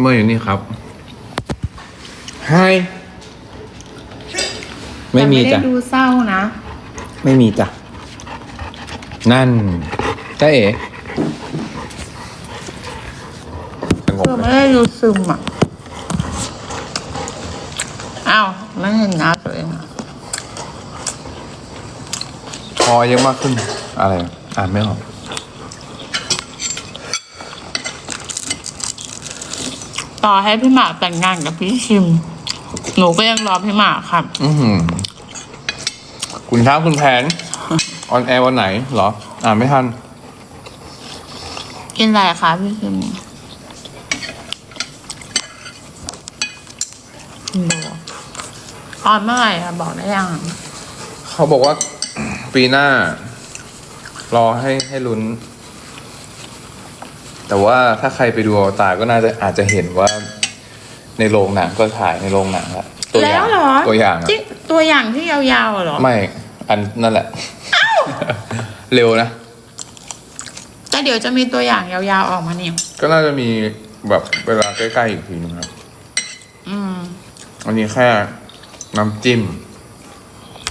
เมื่ออยู่นี่ครับไฮไม่มีแต่จ้ะไม่ได้ดูเศร้านะ ไม่มีจ้ะ นั่นจ้าเอ๋สงบคือเลไม่ยได้ดูซึมอะ อ้าวไม่เห็นหน้าตัวเองอะคอเยอะมากขึ้น อะไร อ่านไม่ออก ต่อให้พี่หมากแต่งงานกับพี่ชิม หนูก็ยังรอพี่หมากครับอือหือคุณเช้าคุณแผนออนแอร์วันไหนเหรอ อ่านไม่ทัน กินอะไรคะพี่ชิมดูออนเมื่อไหร่อะบอกได้ยัง เขาบอกว่า ปีหน้า รอให้ให้ลุ้น แต่ว่าถ้าใครไปดูอวตารก็น่าจะอาจจะเห็นว่า ในโรงหนังก็ถ่ายในโรงหนังละตัวอแล้ย่างวเหรอ ตัวอย่างอะจริตัวอย่างที่ยาวๆอะเหรอ ไม่อันนั่นแหละ เร็วนะ แต่เดี๋ยวจะมีตัวอย่างยาวๆออกมาเนี่ยก็น่าจะมีแบบเวลาใกล้ๆอีกทีนึงครับ อืม อันนี้แค่น้ำจิ้ม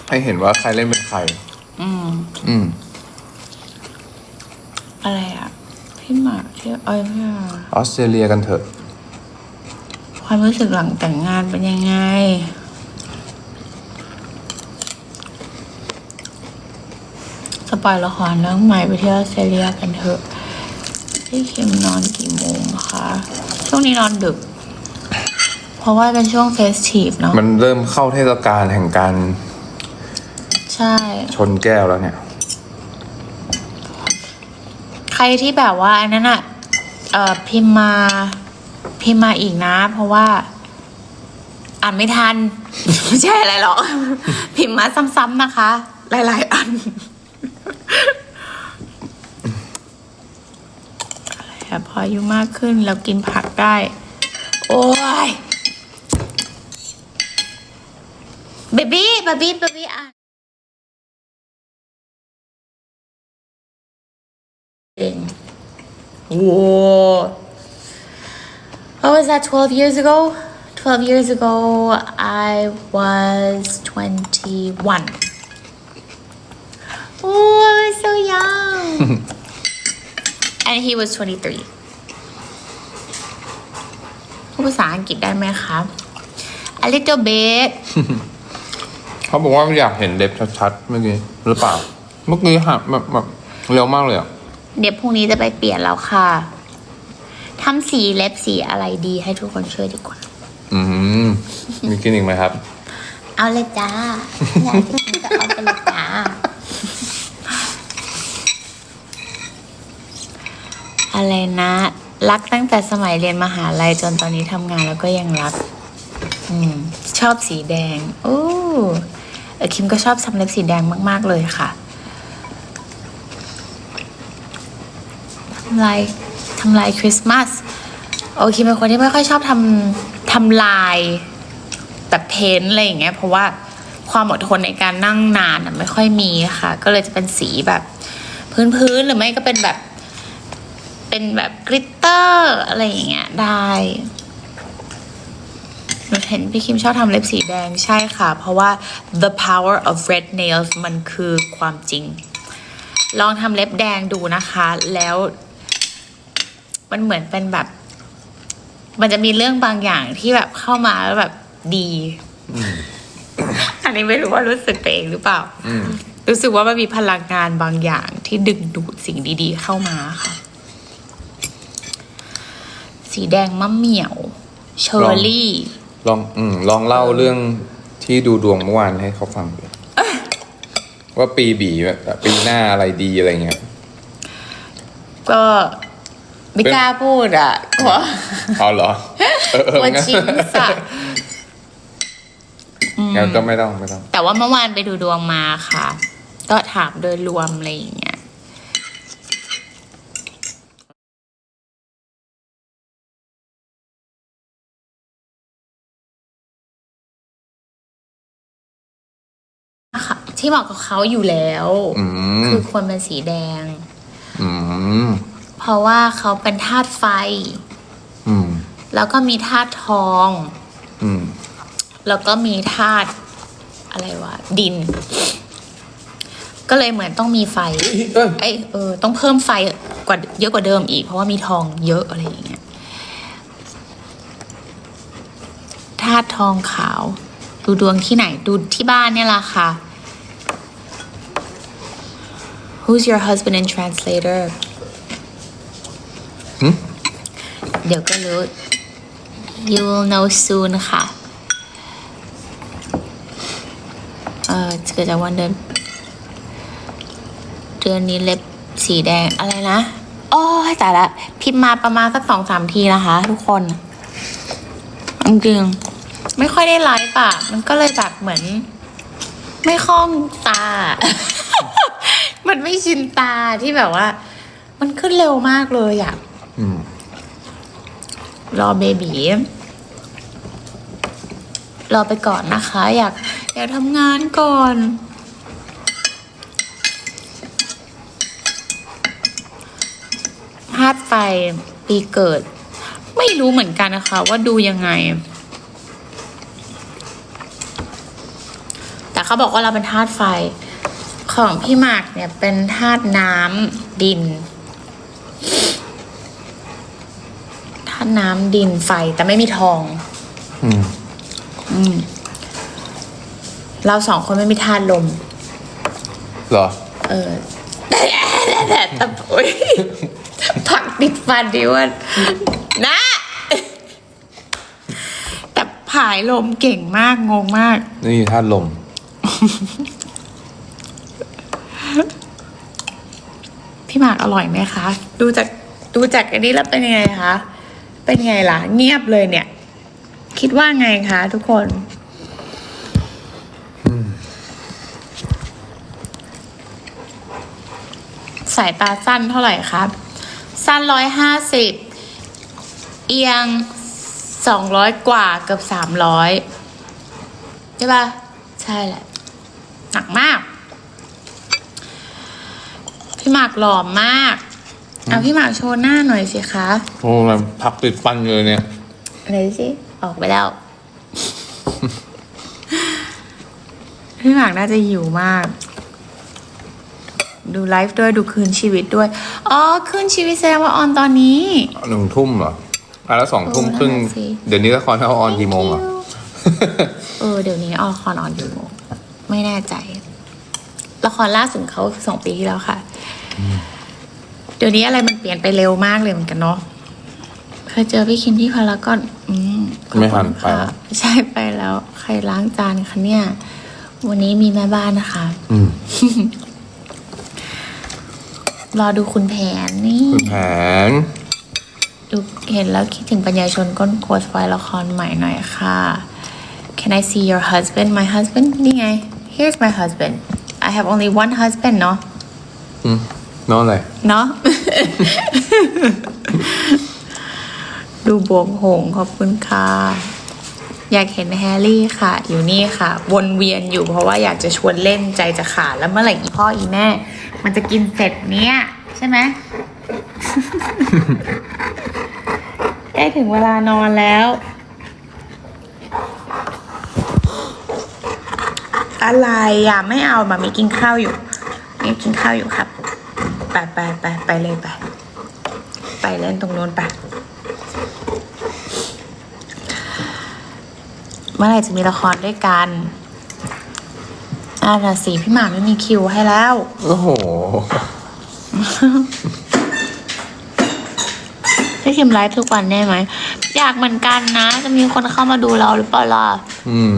ให้เห็นว่าใครเล่นเป็นใคร อืม อืม อะไรอะ พี่หมากที่เอ้ยพี่หมากออสเตรเลียกันเถอะ ความรู้สึกหลังแต่งงานเป็นยังไง สปอยละครเรื่องใหม่ไปเที่ยวออสเตรเลียกันเถอะพี่คิมนอนกี่โมงคะช่วงนี้นอนดึก เพราะว่าเป็นช่วงเฟสทีฟเนาะมันเริ่มเข้าเทศกาลแห่งการใช่ ชนแก้วแล้วเนี่ยใค รที่แบบว่าอันนั้นอะเอ่อพิมพ์มาพิมพ์มาอีกนะ เพราะว่า อ่านไม่ทัน ไม่ใช่อะไรหรอก พิมพ์มาซ้ำๆนะคะ หลายๆ อันอะไรอะพออายุมากขึ้นแล้วกินผักได้ โอ้ยเบบี้เบบี้เบบี้อ่า โว้ What was that, 12 years ago? 12 years ago, I was 21. Oh, I was so young. and he was 23. พูดภาษาอังกฤษได้ไหมคะ A little bit เขาบอกว่าอยากเห็นเล็บชัดๆเมื่อกี้หรือเปล่า เมื่อกี้หักแบบแบบเร็วมากเลยอะ เดี๋ยวพรุ่งนี้จะไปเปลี่ยนแล้วค่ะทำสีเล็บสีอะไรดีให้ทุกคนช่วยดีกว่า อืมมีกินอีกไหมครับ เอาเลยจ้าอยากจะกินก็เอาไปเลยจ้า อะไรนะ รักตั้งแต่สมัยเรียนมหาลัยจนตอนนี้ทำงานแล้วก็ยังรัก อืม ชอบสีแดง โอ้เออคิมก็ชอบทำเล็บสีแดงมาก ๆ เลยค่ะ ทำลายทำลายคริสต์มาสโอเคเป็นคนที่ไม่ค่อยชอบทำทำลายแบบเพ้นอะไรอย่างเงี้ยเพราะว่าความอดทนในการนั่งนานอะไม่ค่อยมีค่ะ ก็เลยจะเป็นสีแบบพื้นๆหรือไม่ก็เป็นแบบ เป็นแบบกริตเตอร์อะไรอย่างเงี้ยได้หนูเห็นพี่คิมชอบทำเล็บสีแดงใช่ค่ะ เพราะว่า the power of red nails มันคือความจริง ลองทำเล็บแดงดูนะคะ แล้ว มันเหมือนเป็นแบบ มันจะมีเรื่องบางอย่างที่แบบเข้ามาแล้วแบบดี อันนี้ไม่รู้ว่ารู้สึกตัวเองหรือเปล่าอืมรู้สึกว่ามันมีพลังงานบางอย่างที่ดึงดูดสิ่งดี ๆ เข้ามาค่ะ สีแดงมะเหมี่ยว เชอร์รี่ ลองอืมลองเล่าเรื่องที่ดูดวงเมื่อวานให้เขาฟังดูว่าปีบีแบบปีหน้าอะไรดีอะไรเงี้ย ก็ ไม่กล้าพูดอะกลัวเอาเหรอเออเออกลัวงั้นชิงสักงั้นก็ไม่ต้องไม่ต้อง แต่ว่าเมื่อวานไปดูดวงมาค่ะ ก็ถามโดยรวมอะไรอย่างเงี้ย ค่ะ ที่เหมาะกับเขาอยู่แล้ว อืมคือควรเป็นสีแดง อืม เพราะว่าเขาเป็นธาตุไฟ อืม แล้วก็มีธาตุทอง อืม แล้วก็มีธาตุอะไรวะดิน ก็เลยเหมือนต้องมีไฟเอ้ยเอ้ยเออต้องเพิ่มไฟกว่าเยอะกว่าเดิมอีก เพราะว่ามีทองเยอะอะไรอย่างเงี้ยธาตุทองขาว ดูดวงที่ไหน ดูที่บ้านเนี่ยแหละค่ะ Who's your husband and translator หึ เดี๋ยวก็รู้ You will know soon ค่ะเออเกิดจากวันเดือนเดือนนี้เล็บสีแดงอะไรนะโอ้ยแต่ละพิมพ์มาประมาณสักสองสามทีนะคะ ทุกคนจริงๆไม่ค่อยได้ไลฟ์อะมันก็เลยแบบเหมือน ไม่คล่องตา มันไม่ชินตาที่แบบว่า มันขึ้นเร็วมากเลยอะ รอเบบีรอไปก่อนนะคะ อยากอยากทำงานก่อนธาตุไฟปีเกิด ไม่รู้เหมือนกันนะคะ ว่าดูยังไง แต่เขาบอกว่าเราเป็นธาตุไฟ ของพี่หมากเนี่ยเป็นธาตุน้ำดิน ธาตุน้ำดินไฟแต่ไม่มีทอง อืม อืม เราสองคนไม่มีธาตุลม เหรอ เออแต่แต่แต่โอ๊ยผักติดฟันดิวันนะ แต่ผายลมเก่งมาก งงมาก นี่ธาตุลม พี่หมากอร่อยไหมคะ ดูจากดูจากอันนี้แล้วเป็นยังไงคะ เป็นไงล่ะ เงียบเลยเนี่ย คิดว่าไงคะทุกคนสายตาสั้นเท่าไหร่ครับ สั้นร้อยห้าสิบเอียงสองร้อยกว่าเกือบสามร้อยใช่ปะใช่แหละ หนักมาก พี่หมากหล่อมาก เอาพี่หมากโชว์หน้าหน่อยสิคะโอ้มันผักติดฟันเลยเนี่ยอะไรสิออกไปแล้ว พี่หมากน่าจะหิวมาก ดูไลฟ์ด้วยดูคืนชีวิตด้วย อ๋อ คืนชีวิตแสดงว่าออนตอนนี้หนึ่งทุ่มเหรออะแล้วสองทุ่มเออครึ่งนั่นน่ะสิเดี๋ยวนี้ละครเขาออนกี่โมงอะเออ เดี๋ยวนี้ออนละครออนกี่โมงไม่แน่ใจ ละครล่าสุดเขาสองปีที่แล้วค่ะ เดี๋ยวนี้อะไรมันเปลี่ยนไปเร็วมากเลยเหมือนกันเนาะเคยเจอพี่คิมที่พารากอนอืมขอบไม่คุทันณไปค่ะแล้ว ใช่ไปแล้ว ใครล้างจานคะเนี่ย วันนี้มีแม่บ้านนะคะ อืมรอดูคุณแผนนี่ คุณแผนดูเห็นแล้วคิดถึงปัญญาชนก้นโคสไฟละครใหม่หน่อยค่ะ Can I see your husband my husband นี่ไง Here's my husband I have only one husband เนาะอืมน้องอะไร เนาะ ดูบวงหงขอบคุณค่ะ อยากเห็นแฮร์รี่ค่ะ อยู่นี่ค่ะ วนเวียนอยู่เพราะว่าอยากจะชวนเล่นใจจะขาดแล้วเมื่อไหร่อีพ่ออีแม่ มันจะกินเสร็จเนี้ยใช่ไหมใกล้ถึงเวลานอนแล้วอะไรอะไม่เอามามีกินข้าวอยู่มีกินข้าวอยู่ครับ ไปไปไปไปเลยไป ไปเล่นตรงโน้นไป เมื่อไหร่จะมีละครด้วยกันอ่าราศีพี่หมากไม่มีคิวให้แล้ว โอ้โหพี่คิมไลฟ์ทุกวันได้ไหม อยากเหมือนกันนะ จะมีคนเข้ามาดูเราหรือเปล่าล่ะ อืม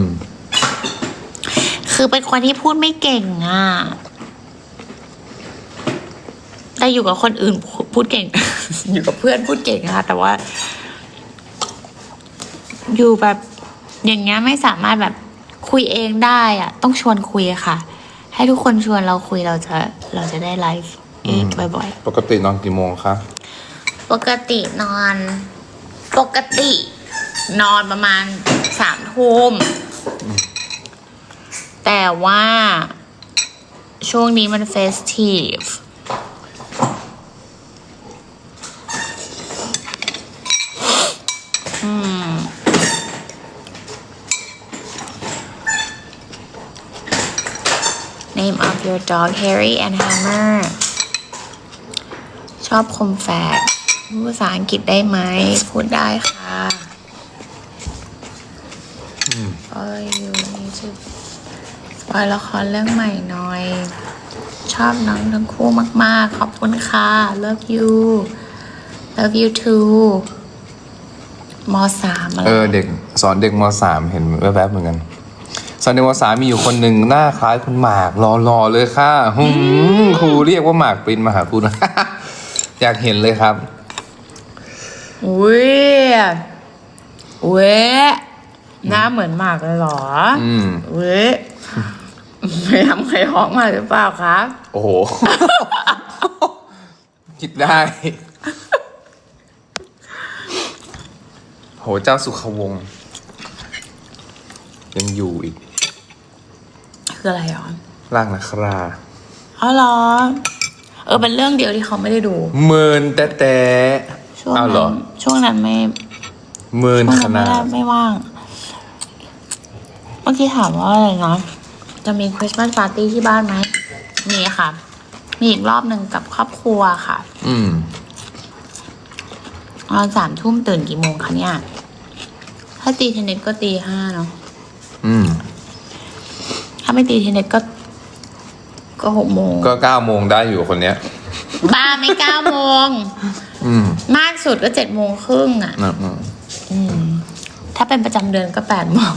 คือเป็นคนที่พูดไม่เก่งอะ แต่อยู่กับคนอื่นพูดเก่ง อยู่กับเพื่อนพูดเก่งนะคะแต่ว่า อยู่แบบอย่างเงี้ยไม่สามารถแบบคุยเองได้อะต้องชวนคุยค่ะ ให้ทุกคนชวนเราคุยเราจะเราจะได้ไลฟ์อีกบ่อยๆปกตินอนกี่โมงคะปกตินอน ปกติ นอนประมาณสามทุ่มแต่ว่า ช่วงนี้มันเฟสทีฟ อืม Name of your dog Harry and Hammer ชอบคมแฝกพูดภาษาอังกฤษได้ไหม พูดได้ค่ะโอ้ยอยู่นี่จะสปอยละครเรื่องใหม่หน่อย ชอบน้องทั้งคู่มาก ๆ ขอบคุณค่ะ love you love you too มสามอะไร เออเด็กสอนเด็กมสามเห็นแวบๆเหมือนกัน สอนเด็กมสามมีอยู่คนหนึ่งหน้าคล้ายคุณหมากรอๆเลยค่ะหืมครูเรียกว่าหมากปรินมาหาคุณ อยากเห็นเลยครับอุ้ยเว้ยหน้าเหมือนหมากเลยเหรออืมเว้ยไปทำใครท้องมาหรือเปล่าครับ โอ้โหคิดได้โหเจ้าสุขวงศ์ยังอยู่อีก คืออะไรอะร่างนักราอ๋อเหรอ เออเป็นเรื่องเดียวที่เขาไม่ได้ดูเมินแต่แต่ช่วงอ้าวเหรนั้อนช่วงนั้นไม่เมินช่วงขนั้นไม่นาได้ดไม่ว่าง เมื่อกี้ถามว่าอะไรนะจะมีคริสต์มาสปาร์ตี้ที่บ้านไหมมีค่ะ มีอีกรอบหนึ่งกับครอบครัวค่ะ อืม ตอนสามทุ่มตื่นกี่โมงคะเนี่ย ถ้าตีเทนนิสก็ตีห้าเนาะ อืมถ้า ไม่ตีเทนนิสก็ ก็หกโมงก็เก้าโมงได้อยู่คนเนี้ย บ้าไม่เก้าโมงอืมมากสุดก็เจ็ดโมงครึ่งอะ อืมอืมอืม ถ้าเป็นประจำเดือนก็แปดโมง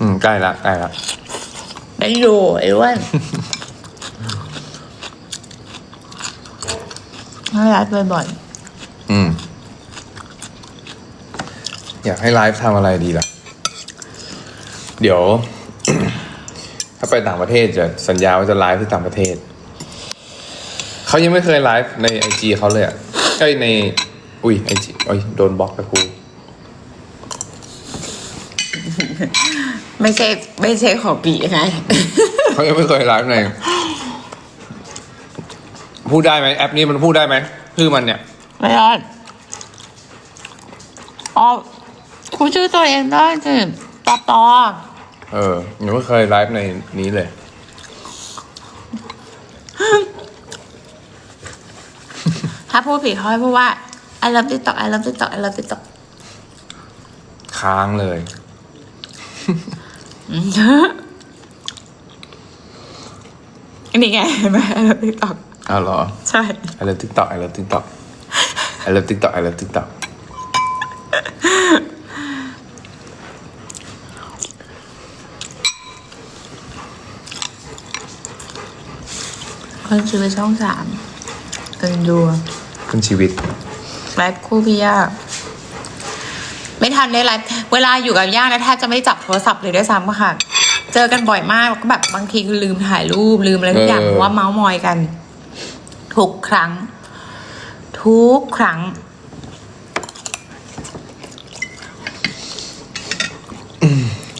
อืมใกล้ละใกล้ละไม่ดูไอ้อ้วนให้รัดบ่อยอืม อยากให้ไลฟ์ทำอะไรดีล่ะ เดี๋ยว ถ้าไปต่างประเทศจะสัญญาว่าจะไลฟ์ที่ต่างประเทศ เขายังไม่เคยไลฟ์ในไอจีเขาเลยอะใกล้ใน อุ้ยไอจีโอ้ยโดนบล็อกไปกูๆไม่ใช่ไม่ใช่ของปีไงเขายังไม่เคยไลฟ์ในพูดได้ไหมแอปนี้มันพูดได้ไหมชื่อมันเนี่ย ไม่ได้อ๋อคุณชื่อตัวเองได้สิต่อต่อ เออยังไม่เคยไลฟ์ในนี้เลย ถ้าพูดผิดเขาให้พูดว่า I love TikTok I love TikTok I love TikTok ค้างเลยนี่ไงเห็นไหม I love TikTok อ้าวเหรอ ใช่ I love TikTok I love TikTok I love TikTok I love TikTok คนซื้อช่องสามเอินดูขึ้นชีวิตไลฟ์คู่พี่ย่าไม่ทันได้ไลฟ์เวลาอยู่กับย่านะแทบจะไม่จับโทรศัพท์เลยด้วยซ้ำค่ะ เจอกันบ่อยมากแล้วก็แบบบางทีคือลืมถ่ายรูปลืมอะไรทุกอย่างเออเพราะว่าเมาส์มอยกัน ทุกครั้ง ทุกครั้ง